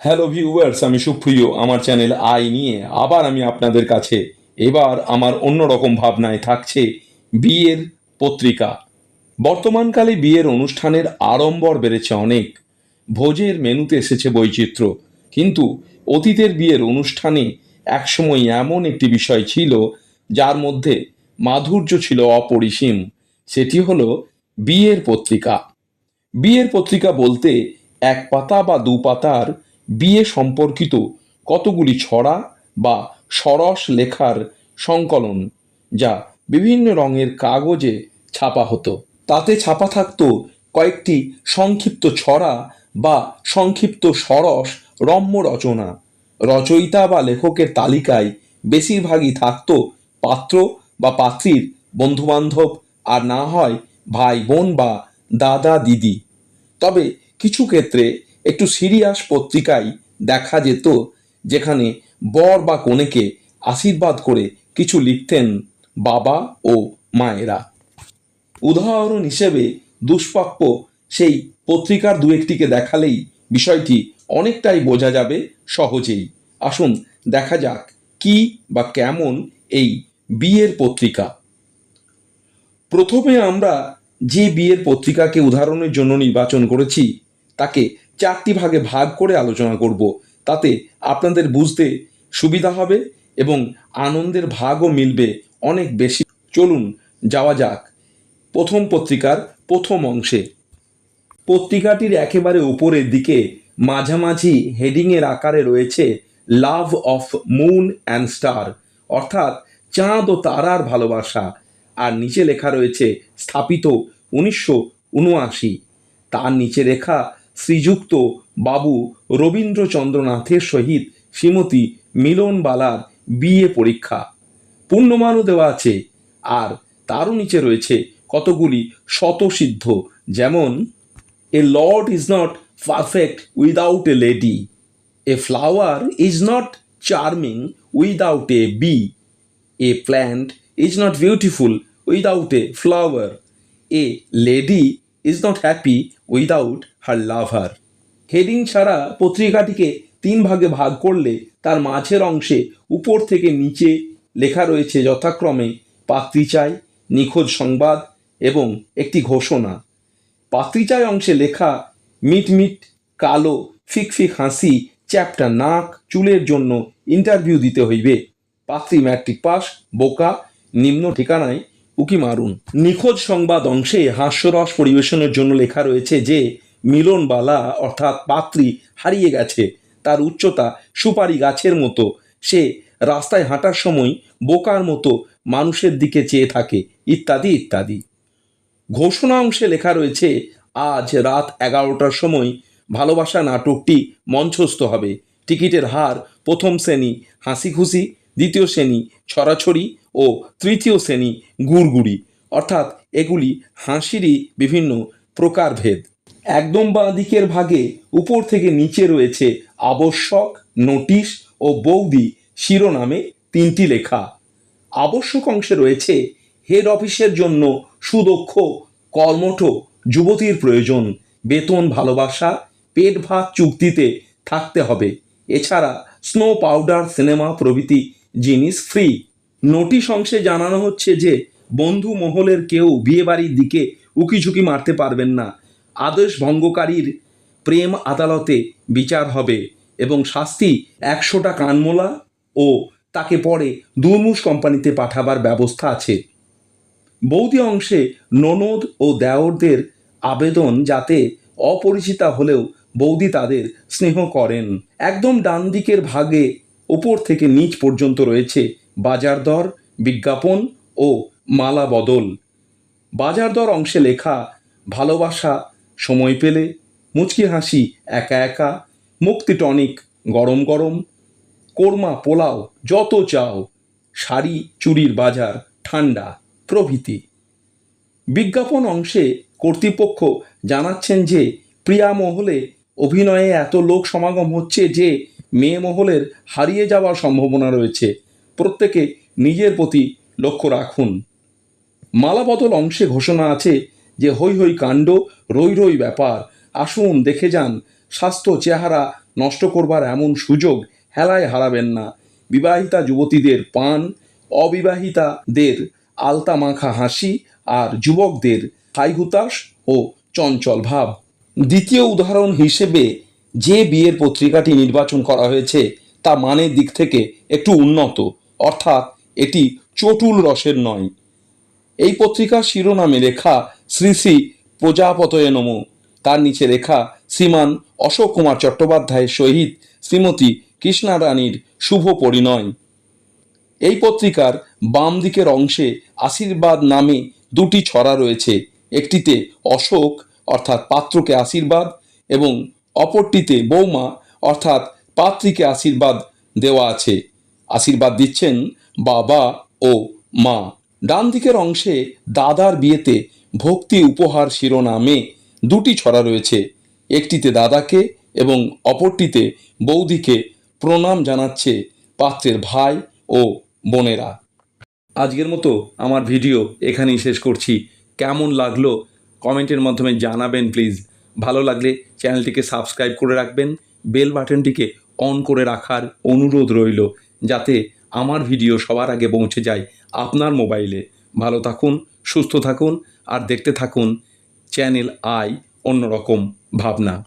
Hello viewers আমি সুপ্রিয়, আমার চ্যানেল আই নিয়ে আবার আমি আপনাদের কাছে এবার আমার অন্যরকম ভাবনায় থাকছে বিয়ের পত্রিকা। বর্তমানকালে বিয়ের অনুষ্ঠানের আড়ম্বর বেড়েছে অনেক। ভোজের মেনুতে এসেছে বৈচিত্র্য। কিন্তু অতীতের বিয়ের অনুষ্ঠানে একসময় এমন একটি বিষয় ছিল, যার মধ্যে মাধুর্য ছিল অপরিসীম। সেটি হলো বিয়ের পত্রিকা। বিয়ের পত্রিকা বলতে এক পাতা বা দু পাতার বিয়ে সম্পর্কিত কতগুলি ছড়া বা সরস লেখার সংকলন যা বিভিন্ন রঙের কাগজে ছাপা হতো। তাতে ছাপা থাকতো কয়েকটি সংক্ষিপ্ত ছড়া বা সংক্ষিপ্ত সরস রম্য রচনা। রচয়িতা বা লেখকের তালিকায় বেশিরভাগই থাকত পাত্র বা পাত্রীর বন্ধুবান্ধব আর না হয় ভাই বোন বা দাদা দিদি তবে কিছু ক্ষেত্রে একটু সিরিয়াস পত্রিকায় দেখা যেত, যেখানে বর বা কনেকে আশীর্বাদ করে কিছু লিখতেন বাবা ও মায়েরা। উদাহরণ হিসেবে দুষ্প্রাপ্য সেই পত্রিকার দু একটিকে দেখালেই বিষয়টি অনেকটাই বোঝা যাবে সহজেই। আসুন দেখা যাক কি বা কেমন এই বিয়ের পত্রিকা। প্রথমে আমরা যে বিয়ের পত্রিকাকে উদাহরণের জন্য নির্বাচন করেছি, তাকে চারটি ভাগে ভাগ করে আলোচনা করব। তাতে আপনাদের বুঝতে সুবিধা হবে এবং আনন্দের ভাগও মিলবে অনেক বেশি। চলুন যাওয়া যাক। প্রথম পত্রিকার প্রথম অংশে। পত্রিকাটির একেবারে উপরের দিকে মাঝামাঝি হেডিংয়ের আকারে রয়েছে love of moon and star, অর্থাৎ চাঁদ ও তারার ভালোবাসা। আর নিচে লেখা রয়েছে, স্থাপিত উনিশশো উনআশি। তার নিচে লেখা শ্রীযুক্ত বাবু রবীন্দ্রচন্দ্রনাথের সহিত শ্রীমতী মিলনবালার বিয়ে পরীক্ষা। পূর্ণমানও দেওয়া আছে। আর তারও নিচে রয়েছে কতগুলি শতসিদ্ধ যেমন, a lord is not perfect without a lady. A flower is not charming without a bee. A plant is not beautiful without a flower. A lady is not happy without her. Lover heading ছাড়া পত্রিকাটিকে তিন ভাগে ভাগ করলে তার মাঝের অংশে উপর থেকে নিচে লেখা রয়েছে যথাক্রমে পাত্রীচাই নিখোঁজ সংবাদ এবং একটি ঘোষণা পাত্রীচাই অংশে লেখা, মিট মিট কালো ফিক ফিক হাসি চ্যাপটা নাক চুলের জন্য ইন্টারভিউ দিতে হইবে। পাত্রী ম্যাট্রিক পাস, বোকা, নিম্ন ঠিকানায় উকি মারুন। নিখোঁজ সংবাদ অংশে হাস্যরস পরিবেশনের জন্য লেখা রয়েছে যে মিলনবালা অর্থাৎ পাত্রী হারিয়ে গেছে। তার উচ্চতা সুপারি গাছের মতো। সে রাস্তায় হাঁটার সময় বোকার মতো মানুষের দিকে চেয়ে থাকে। ইত্যাদি ইত্যাদি। ঘোষণা অংশে লেখা রয়েছে, আজ রাত এগারোটার সময় ভালোবাসা নাটকটি মঞ্চস্থ হবে। টিকিটের হার প্রথম শ্রেণি হাসি খুশি দ্বিতীয় শ্রেণি ছড়াছড়ি ও তৃতীয় শ্রেণি গুড়গুড়ি। অর্থাৎ এগুলি হাসিরই বিভিন্ন প্রকারভেদ। একদম বাঁ দিকের ভাগে উপর থেকে নিচে রয়েছে আবশ্যক, নোটিশ ও বৌদি শিরোনামে তিনটি লেখা। আবশ্যক অংশে রয়েছে হেড অফিসের জন্য সুদক্ষ, কর্মঠ, যুবতীর প্রয়োজন, বেতন ভালোবাসা, পেট ভাত চুক্তিতে থাকতে হবে। এছাড়া স্নো পাউডার সিনেমা প্রভৃতি জিনিস ফ্রি নোটিশ অংশে জানানো হচ্ছে যে বন্ধু মহলের কেউ বিয়েবাড়ির দিকে উকিঝুঁকি মারতে পারবেন না। আদেশ ভঙ্গকারীর প্রেম আদালতে বিচার হবে এবং শাস্তি একশোটা কানমোলা ও তাকে পরে দুর্মুষ কোম্পানিতে পাঠাবার ব্যবস্থা আছে। বৌদি অংশে ননদ ও দেওরদের আবেদন যাতে অপরিচিতা হলেও বৌদি তাদের স্নেহ করেন। একদম ডান দিকের ভাগে ওপর থেকে নিচ পর্যন্ত রয়েছে বাজার দর, বিজ্ঞাপন ও মালা বদল বাজার দর অংশে লেখা, ভালোবাসা সময় পেলে, মুচকি হাসি একা একা, মুক্তি টনিক গরম গরম, কোরমা পোলাও যত চাও, শাড়ি চুরির বাজার, ঠান্ডা প্রভৃতি। বিজ্ঞাপন অংশে কর্তৃপক্ষ জানাচ্ছেন যে, প্রিয়া মহলে অভিনয়ে এত লোক সমাগম হচ্ছে যে, মেয়ে মহলের হারিয়ে যাওয়ার সম্ভাবনা রয়েছে। প্রত্যেকে নিজের প্রতি লক্ষ্য রাখুন। মালাবদল অংশে ঘোষণা আছে যে হই হই কাণ্ড রই রই ব্যাপার। আসুন, দেখে যান, স্বাস্থ্য চেহারা নষ্ট করবার এমন সুযোগ হেলায় হারাবেন না। বিবাহিতা যুবতীদের পান, অবিবাহিতাদের আলতা মাখা হাসি আর যুবকদের হাই হুতাশ ও চঞ্চল ভাব। দ্বিতীয় উদাহরণ হিসেবে যে বিয়ের পত্রিকাটি নির্বাচন করা হয়েছে, তা মানের দিক থেকে একটু উন্নত। অর্থাৎ, এটি চটুল রসের নয়। এই পত্রিকার শিরোনামে লেখা শ্রী শ্রী প্রজাপতয়ে নম। তার নিচে লেখা, শ্রীমান অশোক কুমার চট্টোপাধ্যায়ের সহিত শ্রীমতী কৃষ্ণা রানীর শুভ পরিণয়। এই পত্রিকার বাম দিকের অংশে আশীর্বাদ নামে দুটি ছড়া রয়েছে। একটিতে অশোক, অর্থাৎ পাত্রকে আশীর্বাদ, এবং অপরটিতে বৌমা, অর্থাৎ পাত্রীকে আশীর্বাদ দেওয়া আছে। আশীর্বাদ দিচ্ছেন বাবা ও মা। ডান দিকের অংশে দাদার বিয়েতে ভক্তি উপহার শিরোনামে দুটি ছড়া রয়েছে। একটিতে দাদাকে এবং অপরটিতে বৌদিকে প্রণাম জানাচ্ছে পাত্রের ভাই ও বোনেরা। আজকের মতো আমার ভিডিও এখানেই শেষ করছি। কেমন লাগল কমেন্টের মাধ্যমে জানাবেন প্লিজ। ভালো লাগলে চ্যানেলটিকে সাবস্ক্রাইব করে রাখবেন। বেল বাটনটিকে অন করে রাখার অনুরোধ রইল যাতে আমার ভিডিও সবার আগে পৌঁছে যায়। আপনার মোবাইলে ভালো থাকুন সুস্থ থাকুন আর দেখতে থাকুন চ্যানেল আই অন্যরকম ভাবনা।